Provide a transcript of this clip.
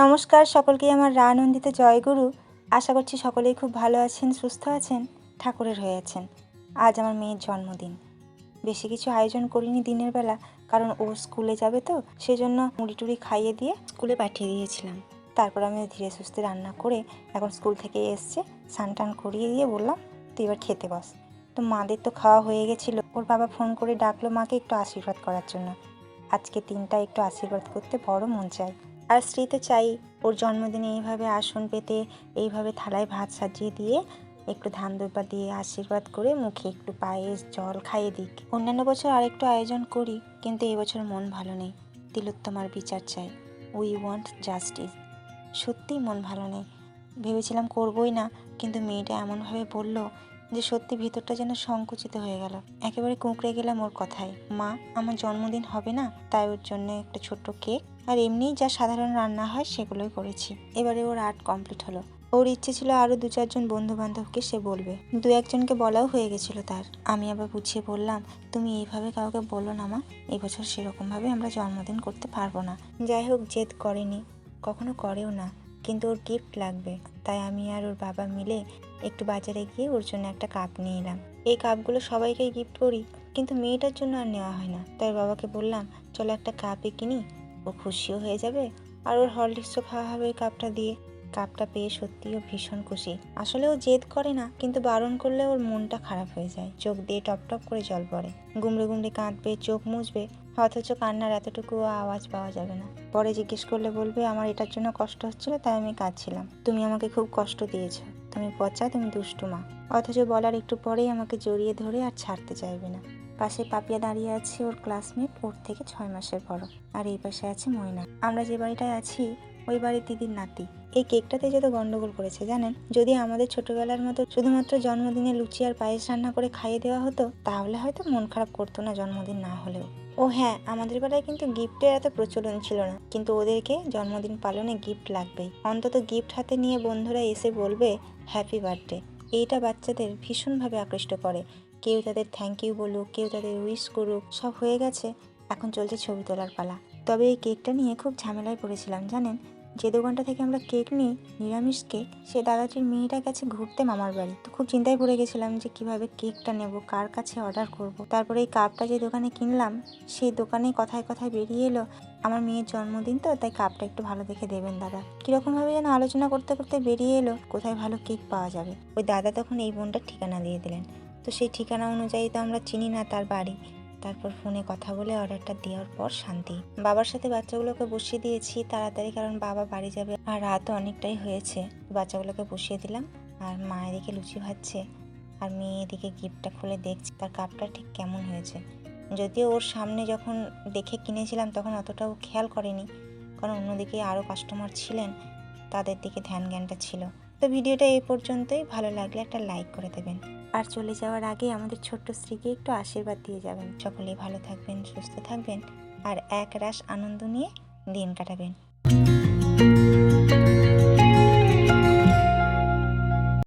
নমস্কার সকলকে আমার রানন্দিত জয়গুরু। আশা করছি সকলেই খুব ভালো আছেন, সুস্থ আছেন, ঠাকুরের হয়ে আছেন। আজ আমার মেয়ের জন্মদিন। বেশি কিছু আয়োজন করিনি দিনের বেলা, কারণ ও স্কুলে যাবে তো, সেজন্য মুড়ি টুড়ি খাইয়ে দিয়ে স্কুলে পাঠিয়ে দিয়েছিলাম। তারপর আমি ধীরে সুস্থে রান্না করে এখন স্কুল থেকে এসছে স্নান টান করিয়ে দিয়ে বললাম, তুই এবার খেতে বস। তো মাদের তো খাওয়া হয়ে গেছিল, ওর বাবা ফোন করে ডাকলো মাকে একটু আশীর্বাদ করার জন্য। আজকে দিনটা একটু আশীর্বাদ করতে বড় মন চায়। আর স্ত্রী তো চাই ওর জন্মদিনে এইভাবে আসন পেতে, এইভাবে থালায় ভাত সাজিয়ে দিয়ে একটু ধান দুর্বা দিয়ে আশীর্বাদ করে মুখে একটু পায়েস, জল খাইয়ে দিক। অন্যান্য বছর আরেকটু আয়োজন করি, কিন্তু এই বছর মন ভালো নেই। তিলোত্তমার বিচার চাই। উই ওয়ান্ট জাস্টিস সত্যিই মন ভালো নেই। ভেবেছিলাম করবই না, কিন্তু মেয়েটা এমনভাবে বলল যে সত্যি ভিতরটা যেন সংকুচিত হয়ে গেল। একেবারে কুঁকড়ে গেলাম ওর কথায়। মা, আমার জন্মদিন হবে না? তাই ওর জন্য একটা ছোট্ট কেক আর এমনিই যা সাধারণ রান্না হয় সেগুলোই করেছি। এবারে ওর আর্ট কমপ্লিট হলো। ওর ইচ্ছে ছিল আরও দু চারজন বন্ধু বান্ধবকে সে বলবে। দু একজনকে বলাও হয়ে গেছিল তার। আমি আবার বুঝিয়ে বললাম, তুমি এইভাবে কাউকে বলো না মা, এবছর সেরকমভাবে আমরা জন্মদিন করতে পারব না। যাই হোক, জেদ করেনি। কখনো করেও না। কিন্তু ওর গিফট লাগবে। তাই আমি আর ওর বাবা মিলে একটু বাজারে গিয়ে ওর জন্য একটা কাপ নিয়ে এলাম। এই কাপগুলো সবাইকে গিফট করি, কিন্তু মেয়েটার জন্য আর নেওয়া হয় না। তাই বাবাকে বললাম, চলো একটা কাপে কিনি, ও খুশিও হয়ে যাবে। আর ওর হরলিক্সও খাওয়া হবে ওই কাপটা দিয়ে। কাপটা পেয়ে সত্যিই ও ভীষণ খুশি। আসলে ও জেদ করে না, কিন্তু বারণ করলে ওর মনটা খারাপ হয়ে যায়। চোখ দিয়ে টপ টপ করে জল পড়ে। গুমড়ে গুমড়ে কাঁদবে, চোখ মুছবে, অথচ কান্নার এতটুকু আওয়াজ পাওয়া যাবে না। পরে জিজ্ঞেস করলে বলবে, আমার এটার জন্য কষ্ট হচ্ছিল, তাই আমি কাঁদছিলাম। তুমি আমাকে খুব কষ্ট দিয়েছ। তুমি পচা, তুমি দুষ্টু মা। অথচ বলার একটু পরেই আমাকে জড়িয়ে ধরে আর ছাড়তে চাইবে না। পাশে পাপিয়া দাঁড়িয়ে আছে ওর ক্লাসমেট, ওর থেকে ছয় মাসের বড়। আর এই পাশে আছে ময়না। আমরা যে বাড়িটায় আছি ওই বাড়ির দিদির নাতি। এই কেকটাতে যত গন্ডগোল করেছে, জানেন? যদি আমাদের ছোটবেলার মতো শুধুমাত্র জন্মদিনে লুচি আর পায়েস রান্না করে খাইয়ে দেওয়া হতো, তাহলে হয়তো মন খারাপ করতো না জন্মদিন না হলেও। ও হ্যাঁ আমাদের বেলায় কিন্তু গিফটের এত প্রচলন ছিল না, কিন্তু ওদেরকে জন্মদিন পালনে গিফট লাগবেই। অন্তত গিফট হাতে নিয়ে বন্ধুরা এসে বলবে হ্যাপি বার্থডে এইটা বাচ্চাদের ভীষণভাবে আকৃষ্ট করে। কেউ তাদের থ্যাংক ইউ বলুক, কেউ তাদের উইশ করুক, সব হয়ে গেছে। এখন চলছে ছবি তোলার পালা। তবে এই কেকটা নিয়ে খুব ঝামেলায় পড়েছিলাম, জানেন? যে দোকানটা থেকে আমরা কেক নিই, নিরামিষ কেক, সে দাদাটির মেয়েটা গেছে ঘুরতে মামার বাড়ি। তো খুব চিন্তায় পড়ে গেছিলাম যে কীভাবে কেকটা নেব, কার কাছে অর্ডার করব। তারপরে এই কাপটা যে দোকানে কিনলাম সেই দোকানে কথায় কথায় বেরিয়ে এলো, আমার মেয়ের জন্মদিন তো, তাই কাপটা একটু ভালো দেখে দেবেন, দাদা। কীরকম ভাবে যেন আলোচনা করতে করতে বেরিয়ে এলো, কোথায় ভালো কেক পাওয়া যাবে। ওই দাদা তখন এই বোনটার ঠিকানা দিয়ে দিলেন। তো সেই ঠিকানা অনুযায়ী তো আমরা চিনি না তার বাড়ি। তারপর ফোনে কথা বলে অর্ডারটা দেওয়ার পর শান্তি। বাবার সাথে বাচ্চাগুলোকে বসিয়ে দিয়েছি তাড়াতাড়ি কারণ বাবা বাড়ি যাবে আর রাতও অনেকটাই হয়েছে। বাচ্চাগুলোকে বসিয়ে দিলাম আর মা এদিকে লুচি ভাজছে আর মেয়ে এদিকে গিফটটা খুলে দেখছে তার কাপটা ঠিক কেমন হয়েছে। যদিও ওর সামনে যখন দেখে কিনেছিলাম তখন অতটাও খেয়াল করেনি, কারণ অন্যদিকে আরও কাস্টমার ছিলেন, তাদের দিকে ধ্যান জ্ঞানটা ছিল। তো ভিডিওটা এই পর্যন্তই। ভালো লাগলে একটা লাইক করে দেবেন। আর চলে যাওয়ার আগে আমাদের ছোট্ট স্ত্রীকে একটু আশীর্বাদ দিয়ে যাবেন। সকলেই ভালো থাকবেন, সুস্থ থাকবেন আর এক রাস আনন্দ নিয়ে দিন কাটাবেন।